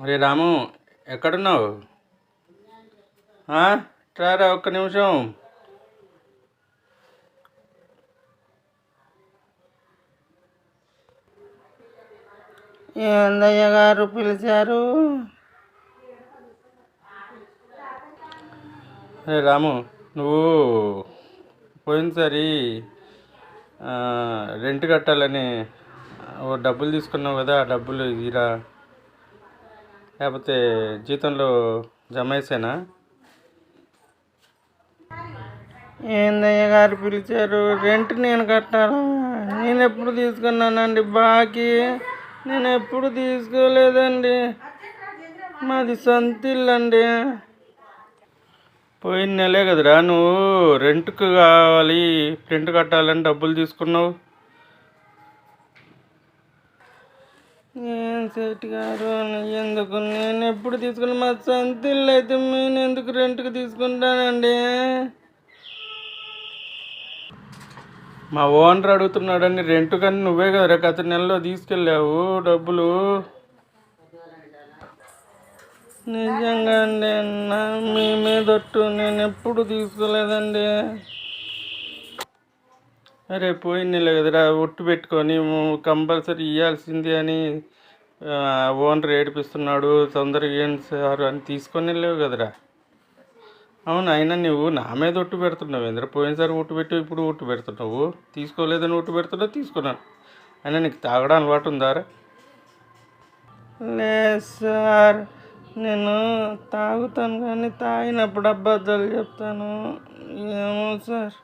రే రాము ఎక్కడున్నావు? ఆ? రారా ఒక్క నిమిషం. ఏందయ్య గారు పిలిచారు? రే రాము నువ్వు పోయినసారి రెంట్ కట్టాలని ఓ డబ్బులు తీసుకున్నావు కదా ఆ డబ్బులు ఇరా లేకపోతే జీతంలో జమ వేసేనా ఏందయ్య గారు పిలిచారు? రెంట్ నేను కట్టాలా? నేను ఎప్పుడు తీసుకున్నానండి బాకీ? నేను ఎప్పుడు తీసుకోలేదండి. మాది సొంత ఇల్లు అండి పోయిన నెలే కదరా నువ్వు. రెంట్కి కావాలి. రెంట్ కట్టాలని డబ్బులు తీసుకున్నావు. ఏం సేట్ గారు ఎందుకు? నేను ఎప్పుడు తీసుకున్నా మా సొంత ఇల్లు అయితే నేను ఎందుకు రెంట్కి తీసుకుంటానండి? మా ఓనర్ అడుగుతున్నాడని రెంట్ కానీ నువ్వే కదరా గత నెలలో తీసుకెళ్ళావు డబ్బులు. నిజంగా అండి నా మీ మీదొట్టు నేను ఎప్పుడు తీసుకోలేదండి. అరే పోయిన నెల కదరా ఒట్టు పెట్టుకొని కంపల్సరీ ఇవ్వాల్సింది అని ఓనర్ ఏడిపిస్తున్నాడు తొందరగా ఏం సార్ అని తీసుకొని వెళ్ళావు కదరా. అవును అయినా నువ్వు నా మీద ఒట్టు పెడుతున్నావు ఎందుకు పోయినసారి ఒట్టు పెట్టి ఇప్పుడు ఒట్టు పెడుతున్నావు. తీసుకోలేదని ఒట్టు పెడుతున్నావు తీసుకున్నాను. అయినా నీకు తాగడం అలవాటు ఉందారా లేదు సార్ నేను తాగుతాను కానీ తాగినప్పుడు అబద్ధాలు చెప్తాను. ఏమో సార్.